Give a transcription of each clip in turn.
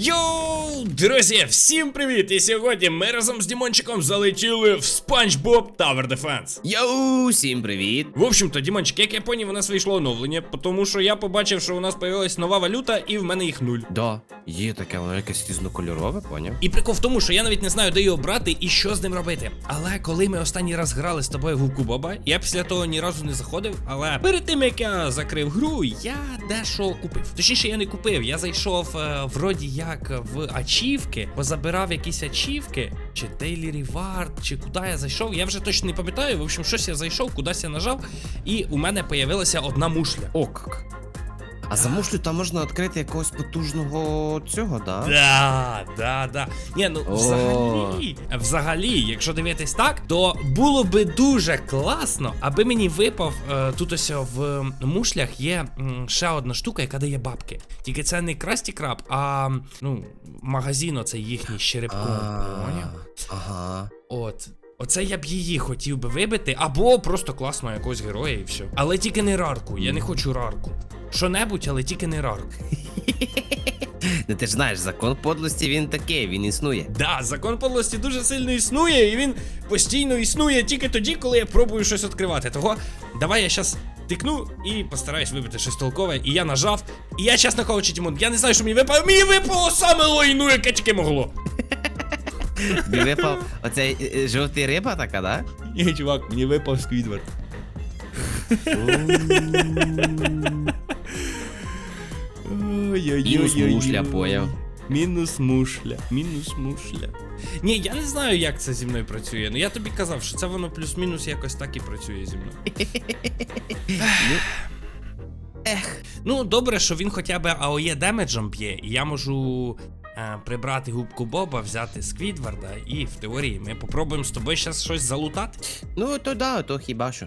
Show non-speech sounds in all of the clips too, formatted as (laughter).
Йоу, друзі, всім привіт! І сьогодні ми разом з Дімончиком залетіли в SpongeBob Tower Defense. Йоу, всім привіт! В общем-то, Дімончик, як я поняв, у нас вийшло оновлення, тому що я побачив, що у нас появилась нова валюта, і в мене їх нуль. Да, є таке, воно якесь різнокольорове, поняв? І прикол в тому, що я навіть не знаю, де його брати і що з ним робити. Але коли ми останній раз грали з тобою в губку Боба, я після того ні разу не заходив. Але перед тим як я закрив гру, я дещо купив. Точніше, я не купив. Я зайшов е, вроді як в ачівки, позабирав якісь ачівки, чи Daily Reward, чи куди я зайшов. Я вже точно не пам'ятаю. В общем, щось я зайшов, кудись я нажав, і у мене появилася одна мушля. О, як. А за мушлю там можна відкрити якогось потужного цього, да? Да, да, да. Ні, ну О. взагалі, взагалі, якщо дивитись так, то було би дуже класно, аби мені випав е, тут ось в мушлях є м, ще одна штука, яка дає бабки. Тільки це не Красті Краб, а ну, магазин оцей їхній з черепком. поняв? Ага. От. Оце я б її хотів би вибити, або просто класного якогось героя і все. Але тільки не рарку, я не хочу рарку. Що-небудь, але тільки не рарку. (laughs) Ну ти ж знаєш, закон подлості він такий, він існує. Да, закон подлості дуже сильно існує, і він постійно існує тільки тоді, коли я пробую щось відкривати. Того давай я щас тикну і постараюсь вибити щось толкове. І я нажав. І я, чесно кажучи, Тімон, я не знаю, що мені випало. Мені випало саме лойну, яке тільки могло. (laughs) (laughs) Тобі випав оцей е, е, жовтий риба така, да? Ні, чувак, мені випав сквідвард. Мінус мушля, поняв. Мінус мушля, мінус мушля. Ні, я не знаю, як це зі мною працює. Ну я тобі казав, що це воно плюс-мінус якось так і працює зі мною. (laughs) Ех. Ну, добре, що він хоча б АОЄ демеджем б'є, і я можу прибрати губку Боба, взяти Сквідварда, і в теорії ми попробуємо з тобою зараз щось залутати. Ну, то да, то хіба що.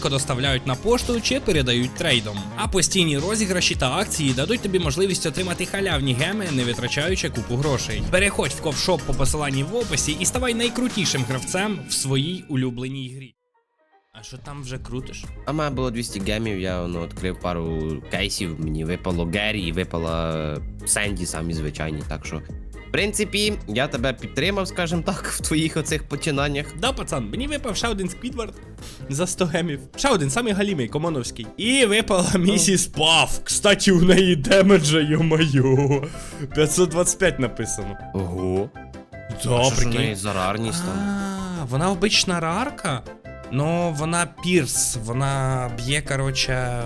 доставляють на пошту чи передають трейдом. А постійні розіграші та акції дадуть тобі можливість отримати халявні геми, не витрачаючи купу грошей. Переходь в ковшоп по посиланні в описі і ставай найкрутішим гравцем в своїй улюбленій грі. А що там вже крутиш? А мене було 200 гемів, я ну, відкрив пару кейсів, мені випало Геррі і випала Сенді самі звичайні, так що. В принципі, я тебе підтримав, скажімо так, в твоїх оцих починаннях. Да, пацан, мені випав ще один сквідвард за 100 гемів. Ще один, самий галімий, комоновський. І випала місіс Паф. Кстати, у неї демеджа, йо-моє. 525 написано. Ого. Да, а що ж у прикинь. неї за рарність там? А, вона обична рарка, но вона пірс, вона б'є, короче,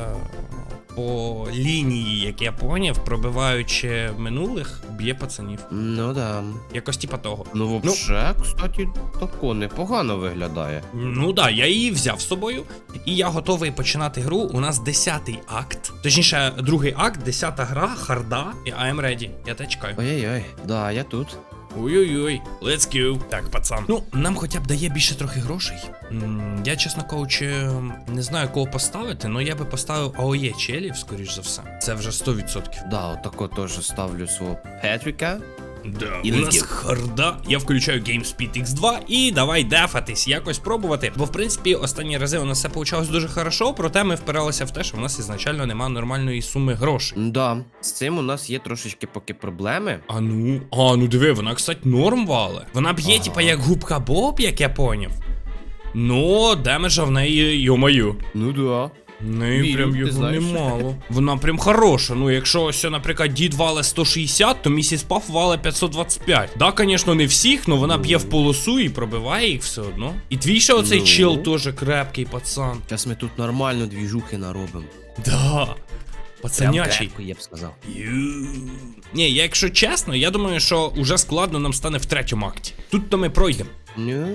по лінії, як я поняв, пробиваючи минулих, б'є пацанів. Ну да. Якось типа того. Ну, вообще, кстати, тако непогано виглядає. Ну да, я її взяв з собою, і я готовий починати гру. У нас 10-й акт. Точніше, другий акт, 10-та гра, харда. І I am ready. Я те чекаю. Ой-ой-ой, да, я тут. Ой-ой-ой, let's go. Так, пацан. Ну, нам хоча б дає більше трохи грошей. М, Я, чесно кажучи, не знаю, кого поставити, але я би поставив АОЄ челів, скоріш за все. Це вже 100%. Да, отако теж ставлю свого Петріка. Да, І у нас харда. Я включаю GameSpeed X2 і давай дефатись, якось пробувати. Бо в принципі останні рази у нас все получалось дуже хорошо, проте ми впиралися в те, що в нас ізначально немає нормальної суми грошей. Да, з цим у нас є трошечки поки проблеми. А ну, а ну диви, вона, кстати, норм вале. Вона б'є, Ага. типа, як губка Боб, як я поняв. Ну, демеджа в неї, йо-мою. Ну да. В неї Вірю, прям ти його знаєш. немало. (laughs) Вона прям хороша. Ну, якщо ось, наприклад, дід вале 160, то місіс Паф вале 525. Да, звісно, не всіх, але вона б'є в полосу і пробиває їх все одно. І твій ще оцей Ну. чел теж крепкий, пацан. Зараз ми тут нормально двіжухи наробимо. Да. Прям Пацанячий. крепко, я б сказав. Ю. Ні, я, якщо чесно, я думаю, що уже складно нам стане в третьому акті. Тут то ми пройдемо. Ну.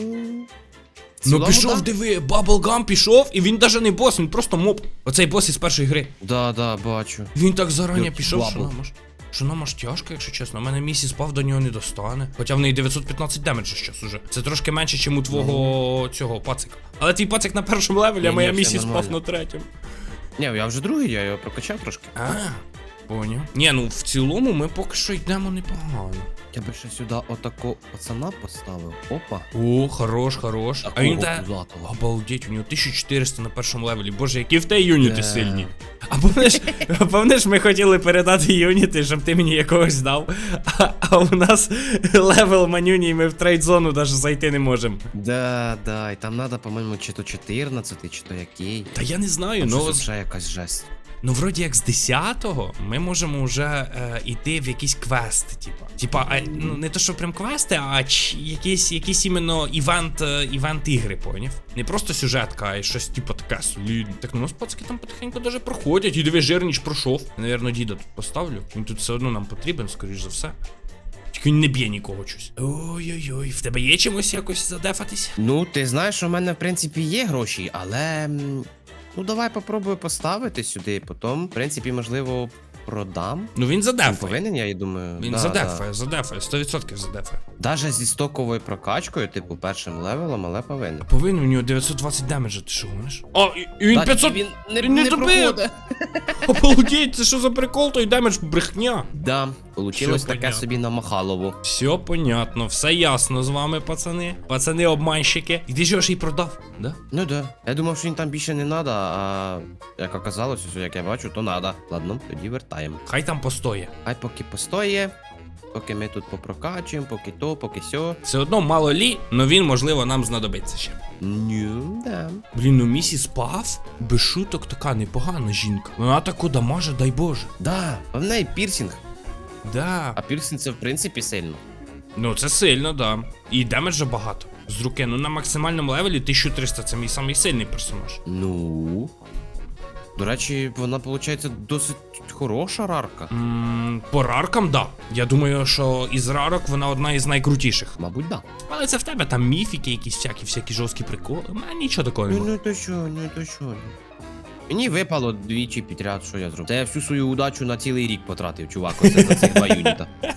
Ну пішов, да. диви, Баблгам пішов, і він навіть не бос, він просто моб. Оцей бос із першої гри. Да, да, бачу. Він так зарані Як пішов, що Bubble. нам аж. що нам аж тяжко, якщо чесно. У мене місіс пав до нього не достане. Хоча в неї 915 демеджа зараз уже. Це трошки менше, ніж у твого цього пацика. Але твій пацик на першому левелі, а моя все місіс пав нормально. на третьому. Ні, я вже другий, я його прокачав трошки. А, поняв. Ні, ну в цілому ми поки що йдемо непогано. Я би ще сюди отако пацана поставив. Опа. О, хорош, хорош. А він пузатого. Обалдеть, у нього 1400 на першому левелі. Боже, які в те юніти Да. сильні. А пам'ятаєш, пам'ятаєш, ми хотіли передати юніти, щоб ти мені якогось дав. А, а у нас левел манюні, і ми в трейд-зону навіть зайти не можемо. Да, да, і там треба, по-моєму, чи то 14, чи то який. Та я не знаю, Там ну, щось вже якась жесть. Ну вроді як з 10-го ми можемо вже е, йти в якісь квести, типа. Типа, ну не то, що прям квести, а ч, якісь, якісь іменно івент, е, івент ігри, поняв? Не просто сюжетка, а й щось типу таке солідне. Так ну у нас там потихеньку даже проходять. І диви, жирніч пройшов. Я, Навірно, діда тут поставлю. Він тут все одно нам потрібен, скоріш за все. Тільки він не б'є нікого щось. Ой-ой-ой, в тебе є чимось якось задефатись? Ну, ти знаєш, в мене, в принципі, є гроші, але. Ну, давай попробую поставити сюди, потім, в принципі, можливо, продам. Ну він Він повинен, я і думаю. Він да, задефає, задефає, 100% задефає. Да. Даже зі стоковою прокачкою, типу, першим левелом, але повинен. Повинен у нього 920 демеджа, ти що гониш? А, і, і він Та, 500... Він не, він не не добив. проходить. Обалдеть, (laughs) це що за прикол, той демедж брехня. Да, получилось таке понятно. собі на Махалову. Все понятно, все ясно з вами, пацани. Пацани обманщики. І ти ж його ж і продав, да? Ну да. Я думав, що він там більше не надо, а як оказалось, ось як я бачу, то надо. Ладно, тоді вертаємо. Хай там постоє. Хай поки постоє, поки ми тут попрокачуємо, поки то, поки сьо. Все одно мало лі, но він, можливо, нам знадобиться ще. Ню, да. Блін, ну місіс Пав, без шуток така непогана жінка. Вона таку дамаже, дай Боже. Да, а в неї пірсінг. Да. А пірсінг це в принципі сильно. Ну це сильно, да. І демеджа багато. З руки. Ну на максимальному левелі 1300, це мій самий сильний персонаж. Ну. До речі, вона, виходить, досить хороша рарка. М, По раркам, да. Я думаю, що із рарок вона одна із найкрутіших. Мабуть, да. Але це в тебе там міфіки, якісь всякі, всякі жорсткі приколи. У мене нічого такого Ну, немає. ну то що, ну то що. Мені випало двічі підряд, що я зробив. Це я всю свою удачу на цілий рік потратив, чувак, оце за цих два юніта. (laughs)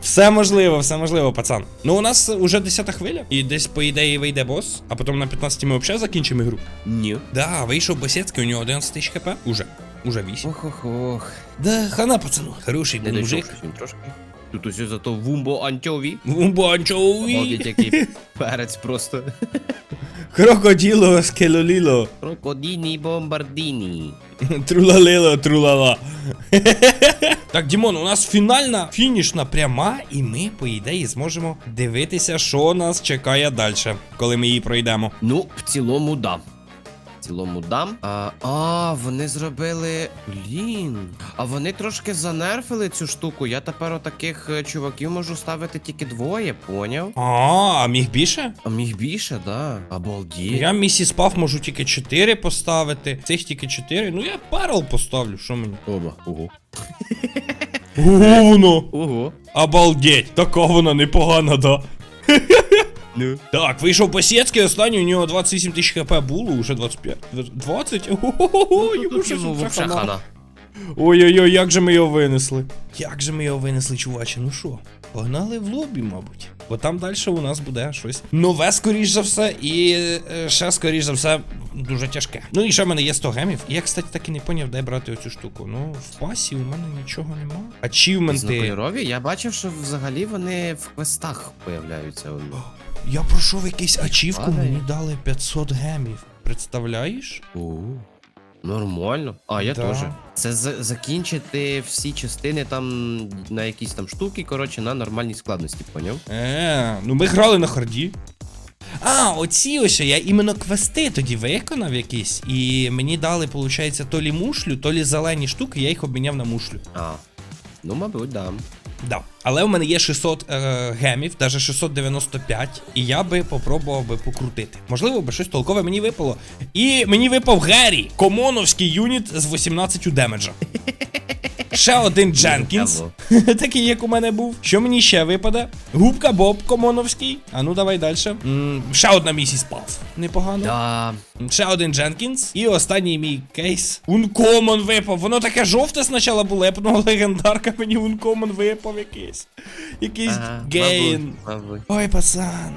Все можливо, все можливо, пацан. Ну у нас уже 10 хвиля, і десь, по ідеї, вийде бос, а потім на 15 ми взагалі закінчимо ігру. Ні. Да, вийшов Босецький, у нього 11 тисяч хп. Уже. Уже 8. Ох, ох, ох. Да, хана, пацану. Хороший Не був мужик. він трошки. Тут ось зато вумбо анчові. Бончові. Обалдеть, який перець просто. Крокоділо, скелоліло. Крокодіні бомбардіні. Трулалило, трулала. так, Дімон, у нас фінальна фінішна пряма, і ми, по ідеї, зможемо дивитися, що нас чекає далі, коли ми її пройдемо. Ну, в цілому, да. Цілому дам. А, а, вони зробили. Блін. А вони трошки занерфили цю штуку. Я тепер отаких е, чуваків можу ставити тільки двоє, поняв? А, а міг більше? А міг більше, да. Обалдіть. Я місіс Пав можу тільки 4 поставити. Цих тільки 4. Ну я перл поставлю, що мені? Оба. Ого. Говно! Ого. Обалдеть! Така вона непогана, да. Ну. Так, вийшов Посєцький, останній, у нього 28 тисяч хп було, уже 25. 20? Ого, йому ще Йому вже вообще хана. Ой-ой-ой, як же ми його винесли. Як же ми його винесли, чуваче, ну що? Погнали в лобі, мабуть. Бо там далі у нас буде щось нове, скоріш за все, і е, ще, скоріш за все, дуже тяжке. Ну і ще в мене є 100 гемів. І я, кстати, так і не поняв, де брати оцю штуку. Ну, в пасі у мене нічого нема. Ачівменти. Знакольорові? Я бачив, що взагалі вони в квестах появляються. вони. Я пройшов якийсь ачівку, Падає. мені дали 500 гемів. Представляєш? О, нормально. А, я Да. теж. Це за- закінчити всі частини там на якісь там штуки, коротше, на нормальній складності, поняв? Е, ну ми грали на харді. А, оці ось я іменно квести тоді виконав якісь, і мені дали, виходить, то лі мушлю, то лі зелені штуки, я їх обміняв на мушлю. А. Ну, мабуть, да. Да. Але в мене є 600 е, гемів, навіть 695, і я би попробував би покрутити. Можливо, би щось толкове мені випало. І мені випав Геррі, комоновський юніт з 18 демеджа. (laughs) Ще один Дженкінс. (laughs) Такий, як у мене був. Що мені ще випаде? Губка Боб Комоновський. А ну давай далі. Ще одна місіс Пав. Непогано. Да. Ще один Дженкінс. І останній мій кейс. Ункомон випав. Воно таке жовте спочатку було, я подумав, легендарка мені Ункомон випав якийсь. Якийсь Ага, гейн. мабуть, мабуть. Ой, пацан.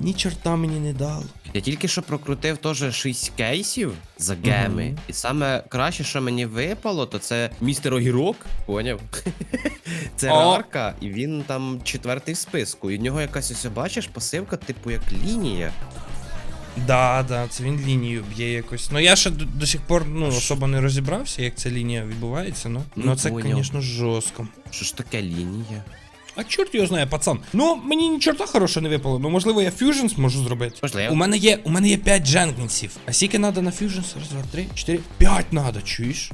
Ні чорта мені не дало. Я тільки що прокрутив теж 6 кейсів за геми. Мгм. І саме краще, що мені випало, то це містер Огірок. Поняв? (laughs) це О. рарка, і він там четвертий в списку. І в нього якась ось бачиш пасивка, типу як лінія. Да, да, це він лінію б'є якось. Ну я ще до, до сих пор ну, особо не розібрався, як ця лінія відбувається. Ну, Ну, ну це, поняв. звісно, жорстко. Що ж таке лінія? А чорт його знає, пацан. Ну, мені ні чорта хорошого не випало. Ну, можливо, я фьюжн зможу зробити. Можливо. У мене є, у мене є 5 дженкінсів. А скільки треба на фьюжн? Раз, два, три, чотири. 5 треба, чуєш?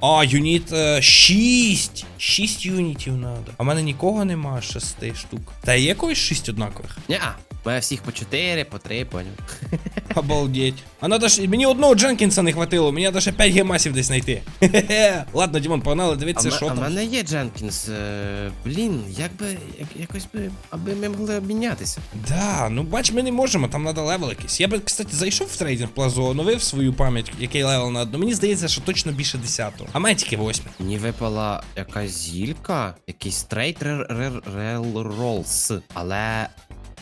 А, юніт 6. 6 юнітів треба. А в мене нікого нема 6 штук. Та є когось 6 однакових. Ня, мене всіх по 4, по 3, поняв. (laughs) Обалдеть. А надо ж. Мені одного Дженкінса не хватило, мені треба ще 5 гемасів десь знайти. (laughs) Ладно, Дімон, погнали, А, дивіться, що а там. в мене є Дженкінс. Е, блін, як би, як, якось би, аби ми могли обмінятися. Да, ну бач, ми не можемо, там треба левел якийсь. Я би, кстати, зайшов в трейдинг плазу, оновив свою пам'ять, який левел на одну. Мені здається, що точно більше 10-го. А мене тільки 8. Мені випала якась зілька, якийсь трейд релролс. Але.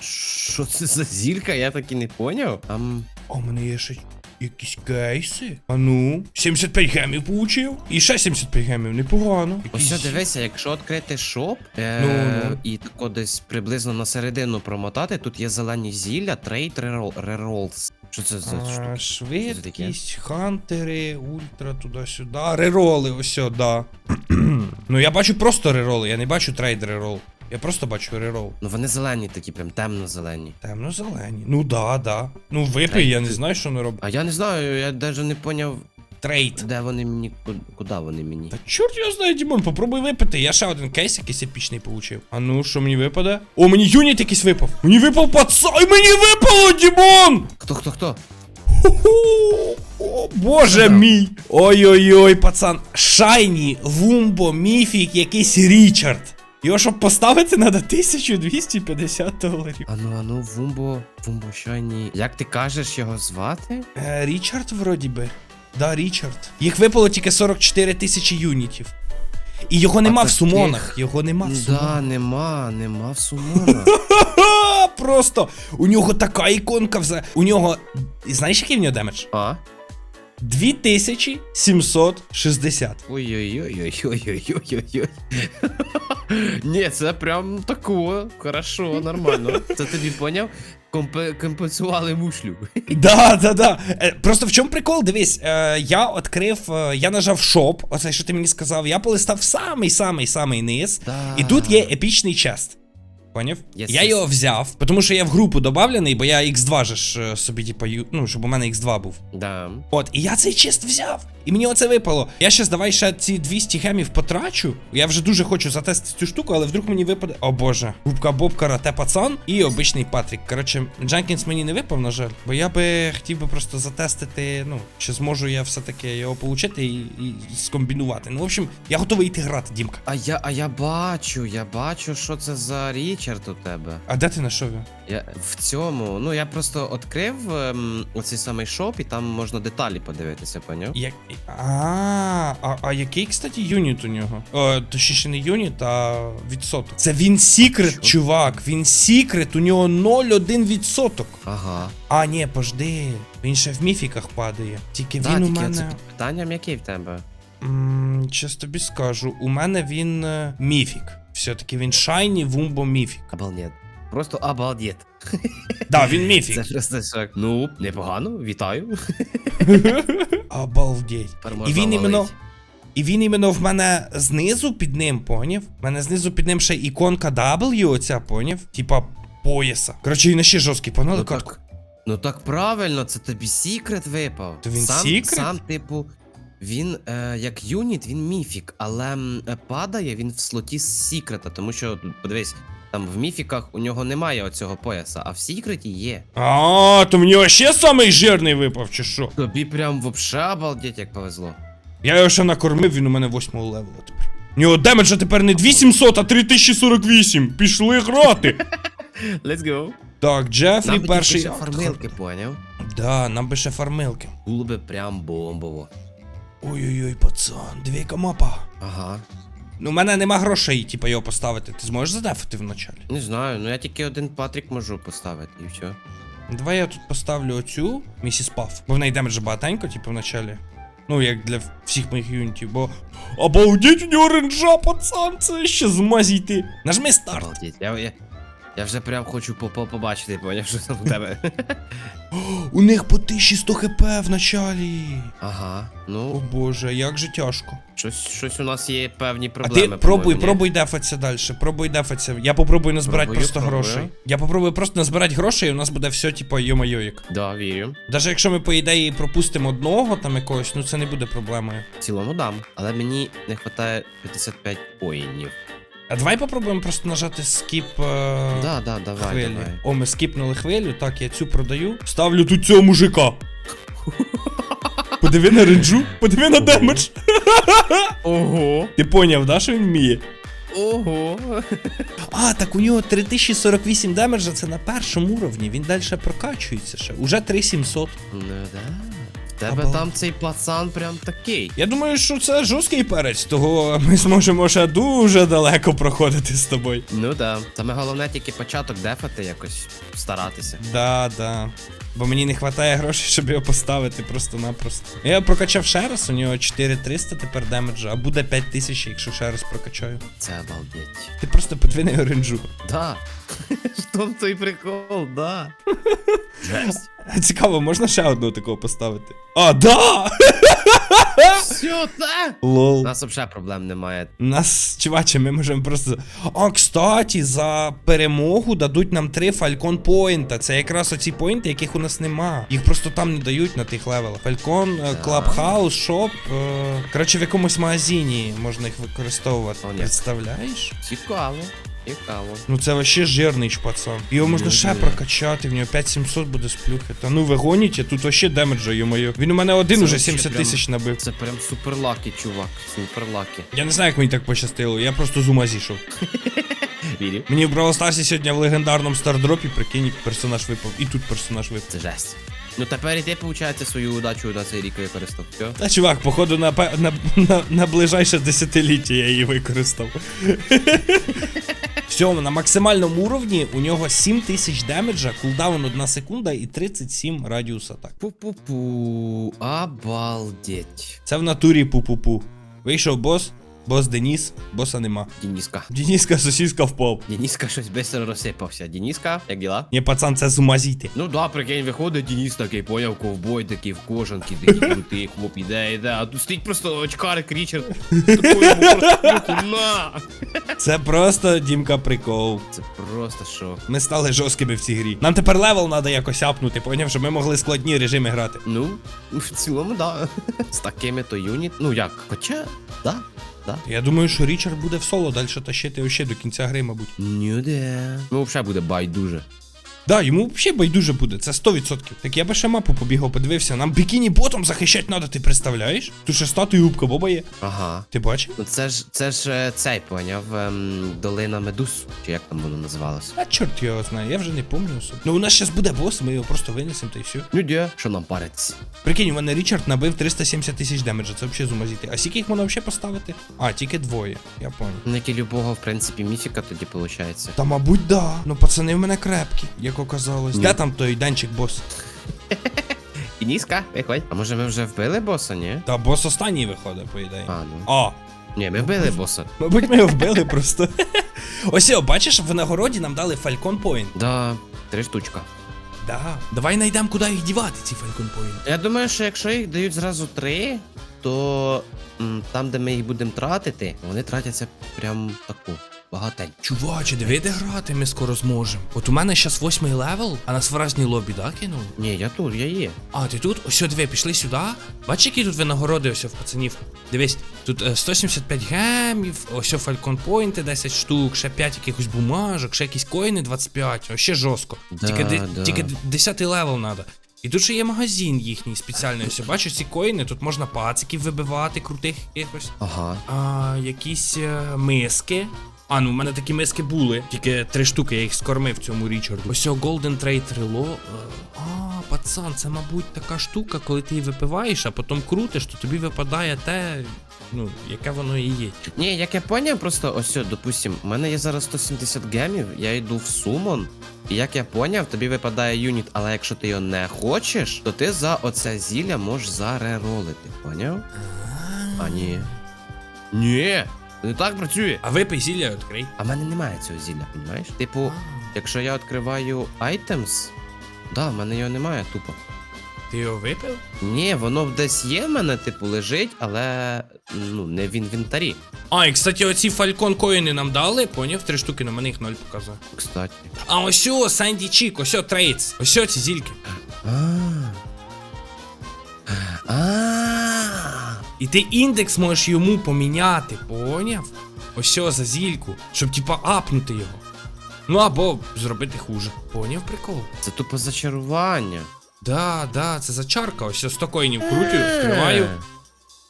Що це за зілька? Я так і не поняв. Там. А в мене є ще якісь кейси. А ну, 75 гемів получив. І ще 75 гемів, непогано. Ось Якісь- дивися, якщо відкрити шоп е, Ну, ну. і тако десь приблизно на середину промотати, тут є зелені зілля, трейд реролс. Що це за А, штука? швидкість, хантери, ультра, туди-сюди. Рероли, ось да. (clears throat) ну я бачу просто рероли, я не бачу трейд рерол. Я просто бачу рерол. Ну вони зелені такі, прям темно-зелені. Темно-зелені. Ну да, да. Ну випий, я не знаю, що не роблю. А я не знаю, я навіть не поняв, Трейд. де вони мені, куди вони мені. Та чорт його знає, Дімон, попробуй випити. Я ще один кейс якийсь епічний получив. А ну, що мені випаде? О, мені юніт якийсь випав. Мені випав пацан. Мені випало, Дімон! Хто, хто, хто? Ху-ху! О, боже мій! Ой-ой-ой, пацан. Шайні, Вумбо, Міфік, якийсь Річард. Його щоб поставити, треба 1250 доларів. Ану, ану, Вумбо, Вумбо Шайні. Як ти кажеш його звати? Е, Річард, вроді би. Да, Річард. Їх випало тільки 44 тисячі юнітів. І його нема в таких- сумонах. Його нема в Да, сумонах. нема, нема в (laughs) сумонах. Ха-ха! Просто у нього така іконка вже. У нього. Знаєш, який в нього демедж? А? 2760. Ой-ой-ой-ой-ой-ой-ой-ой. Ні, це прям тако. Хорошо, нормально. Це тобі поняв? Компе- компенсували мушлю. Да, да, да. Е, Просто в чому прикол? Дивись, е, я відкрив, е, я нажав шоп, оце що ти мені сказав, я полистав в самий самий самий низ. І тут є епічний чест. Поняв? Yes, я yes. його взяв, тому що я в групу добавлений, бо я X2 же ж е, собі, типа, ну, щоб у мене X2 був. Да. От, і я цей чест взяв. І мені оце випало. Я щас давай ще ці 200 гемів потрачу. Я вже дуже хочу затестити цю штуку, але вдруг мені випаде. О боже, губка Боб, карате пацан і обичний Патрік. Коротше, Дженкінс мені не випав, на жаль, бо я би хотів би просто затестити, ну, чи зможу я все-таки його получити і, і скомбінувати. Ну, в общем, я готовий йти грати, Дімка. А я, а я бачу, я бачу, що це за Річард у тебе. А де ти знайшов його? Я в цьому, ну я просто відкрив ем, оцей самий шоп, і там можна деталі подивитися, поняв? Як... А, а, а який, кстати, юніт у нього? О, точніше не юніт, а відсоток. Це він секрет, чувак. Він секрет, у нього 0,1 відсоток. Ага. А, ні, пожди. Він ще в міфіках падає. Тільки Да, він у тільки це мене. під питанням, який в тебе? Щас тобі скажу, у мене він е, міфік. Все-таки він шайні, вумбо міфік. Обалдет. Просто обалдет. Да, він міфік. Це просто шок. Ну, непогано, вітаю. (laughs) Обалдеть. Тепер І він іменно. І він іменно в мене знизу під ним, поняв? В мене знизу під ним ще іконка W, оця, поняв? Типа пояса. Коротше, він ще жорсткий, погнали Ну катку. так, ну так правильно, це тобі секрет випав. То він сам, секрет? Сам, типу, він е, як юніт, він міфік, але м, е, падає він в слоті з секрета, тому що, подивись, там в міфіках у нього немає оцього пояса, а в секреті є. А, то мені ще самий жирний випав, чи що? Тобі прям вообще обалдеть, як повезло. Я його ще накормив, він у мене 8 левела тепер. У нього демеджа тепер не 2700, а 3048. Пішли грати. (laughs) Let's go. Так, Джефрі Нам перший. ще фармилки, поняв? Да, нам би ще фармилки. Було би прям бомбово. Ой-ой-ой, пацан, двійка мапа. Ага. Ну, у мене нема грошей, типа, його поставити. Ти зможеш задефати вначалі? Не знаю, ну я тільки один Патрік можу поставити і все. Давай я тут поставлю оцю місіс Паф. Бо в неї демеджа багатенько, типу, вначалі. Ну, як для всіх моїх юнітів, бо. Обалдіть, у нього ренджа, пацан, це ще змазійти. Нажми старт. Обалдеть. Я, я, я вже прям хочу по -по побачити, поняв, що там у тебе. (gasps) У них по 1100 хп в началі. Ага. ну. О боже, як же тяжко. щось, щось у нас є певні А проблеми. ти пробуй, пробуй дефатися далі. Пробуй дефатися. Я попробую назбирати Пробую, просто пробую. грошей. Я попробую просто назбирати грошей, і у нас буде все, типу, йо-майоїк. Да, вірю. Даже якщо ми, по ідеї, пропустимо одного там якогось, ну це не буде проблемою. В цілому дам. Але мені не вистачає 55 поїнів. А давай попробуємо просто нажати скіп. Е... Да, да, давай, Хвилі. давай. О, ми скіпнули хвилю. Так, я цю продаю. Ставлю тут цього мужика. Подиви на ренджу, подиви на демедж. (laughs) Ого. Ти поняв, да, що він вміє? Ого. (laughs) А, так у нього 3048 демеджа, це на першому уровні. Він далі прокачується ще. Уже 3700. Ну да. Тебе Або... там цей пацан прям такий. Я думаю, що це жорсткий перець, того ми зможемо ще дуже далеко проходити з тобою. Ну да. Саме головне тільки початок дефати якось старатися. Да, да. Бо мені не вистачає грошей, щоб його поставити просто-напросто. Я прокачав ще раз, у нього 4300 тепер демеджа, а буде 5000, якщо ще раз прокачаю. Це обалдеть. Ти просто подвини оранжу. Да. (laughs) Що в той прикол, да. Жесть. (laughs) Цікаво, можна ще одного такого поставити? А, да! (laughs) Все, та? У нас взагалі проблем немає. Нас, чуваче, ми можемо просто. А, кстати, за перемогу дадуть нам три Falcon поінта. Це якраз оці поінти, яких у нас нема. Їх просто там не дають на тих левелах. Clubhouse, Shop. е, Коротше, в якомусь магазині можна їх використовувати. О, ні. Представляєш? Цікаво. Цікаво. Ну це вообще жирний пацан. Його можна ще прокачати, в нього 5700 буде сплюхи. Та ну ви гоніте, тут вообще демеджа, йо-моє. Він у мене один Це уже вообще 70 прям- тисяч набив. Це прям супер лакі, чувак. Супер лакі. Я не знаю, як мені так пощастило, я просто з ума зійшов. (laughs) Вірю. Мені в Stars сьогодні в легендарному стардропі, прикинь, персонаж випав. І тут персонаж випав. Це жесть. Ну тепер і ти, виходить, свою удачу на цей рік використав. Все? Та чувак, походу, на, пе- на, на, на ближайше десятиліття я її використав. (laughs) Все, на максимальному уровні у нього 7000 демеджа, кулдаун 1 секунда і 37 радіус атак. Пу-пу-пу. Обалдеть. Це в натурі пу-пу-пу. Вийшов бос, бос Деніс, боса нема. Дениска. Дениска сосіска впав. Дениска щось швидко розсипався. Дениска, як діла? Ні, пацан, це з ума зійти. Ну да, прикинь, виходить Денис такий, поняв, ковбой такий в кожанки, такий крутий, хлоп, іде, іде, а тут стоїть просто очкарик Річард. Такий йому просто на. Це просто Дімка прикол. Це просто шок. Ми стали жорсткими в цій грі. Нам тепер левел треба якось апнути, поняв, щоб ми могли складні режими грати. Ну, в цілому, да. З такими то юніт. Ну як, хоча, да, да. Я думаю, що Річард буде в соло далі тащити ще до кінця гри, мабуть. Ну де. Ну, взагалі буде байдуже. Да, йому взагалі байдуже буде, це 100%. Так я би ще мапу побігав, подивився. Нам бікіні ботом захищати треба, ти представляєш? Тут ще статую губка Боба є. Ага. Ти бачив? Ну це ж це ж е, цей поняв. Ем, долина Медуз, чи як там воно називалося. А чорт його знає, я вже не пам'ятаю особо. Ну у нас зараз буде бос, ми його просто винесемо та й все. Ну де? Що нам париться? Прикинь, у мене Річард набив 370 тисяч демеджа, це взагалі зумазіти. А скільки їх можна взагалі поставити? А, тільки двоє, я понял. Ну, як і любого, в принципі, міфіка тоді виходить. Та мабуть, да. Ну пацани в мене крепкі, як оказалось. Ні. Де там той денчик бос? (laughs) Дениска, виходь. А може ми вже вбили боса, ні? Та бос останній виходить, по ідеї. А, ну. А, Ні, ми вбили боса. (laughs) мабуть, ми його вбили просто. (laughs) Ось, о, бачиш, в нагороді нам дали Falcon Point. Да, три штучка. Да. Давай знайдемо, куди їх дівати, ці Falcon Point. Я думаю, що якщо їх дають зразу три, то м, там, де ми їх будемо тратити, вони тратяться прям таку багатень. Чуваче, диви, де грати ми скоро зможемо. От у мене зараз восьмий левел, а нас в лобі, да, кинули? Ні, я тут, я є. А, ти тут? Ось, диви, пішли сюди. Бачиш, які тут винагороди ось в пацанів. Дивись, тут е, 175 гемів, ось Falcon Point 10 штук, ще 5 якихось бумажок, ще якісь коїни 25, ось ще жорстко. Да, тільки, де- да. тільки 10 левел треба. І тут ще є магазин їхній спеціальний. Ось бачу ці коїни, тут можна пациків вибивати, крутих якихось. Ага. А, якісь е, миски. А, ну в мене такі миски були. Тільки три штуки, я їх скормив цьому Річарду. Ось цього Golden Trade е, А, пацан, це, мабуть, така штука, коли ти її випиваєш, а потім крутиш, то тобі випадає те, ну, яке воно і є. Ні, як я поняв, просто ось, о, допустим, у мене є зараз 170 гемів, я йду в сумон. І як я поняв, тобі випадає юніт, але якщо ти його не хочеш, то ти за оце зілля можеш зареролити, поняв? А ні. Ні, не так працює. А випий зілля відкрий. А в мене немає цього зілля, розумієш? Типу, якщо я відкриваю items, да, в мене його немає тупо. Ти його випив? Ні, воно десь є в мене, типу, лежить, але ну, не в інвентарі. А, і кстати, оці фалькон коїни нам дали, поняв, три штуки, на мене їх ноль показав. Кстати. А ось о, Санді Чік, ось о, трейдс, ось о, ці зільки. А. А. І ти індекс можеш йому поміняти, поняв? Ось за зільку, щоб типа апнути його. Ну або зробити хуже. Поняв прикол? Це тупо зачарування. Да, да, це зачарка, ось о, 100 коїнів крутю, відкриваю.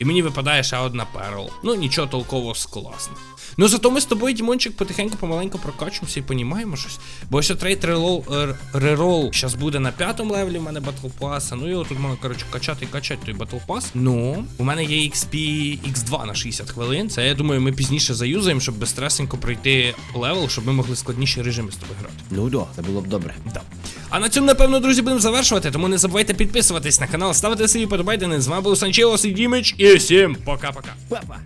І мені випадає ще одна перл. Ну нічого толкового класно. Ну зато ми з тобою, Дімончик, потихеньку помаленьку прокачуємося і понімаємо щось. Бо ось трейд рерол, рерол зараз буде на п'ятому левелі, в мене батл пас. Ну його тут можна, коротше, качати і качати той батл пас. Ну, у мене є XP X2 на 60 хвилин. Це я думаю, ми пізніше заюзаємо, щоб безстресенько пройти левел, щоб ми могли складніші режими з тобою грати. Ну да, це було б добре. Да. А на цьому, напевно, друзі, будемо завершувати. Тому не забувайте підписуватись на канал, ставити свої подобайдени. З вами був Санчелос і Дімич. І всім пока-пока. Папа.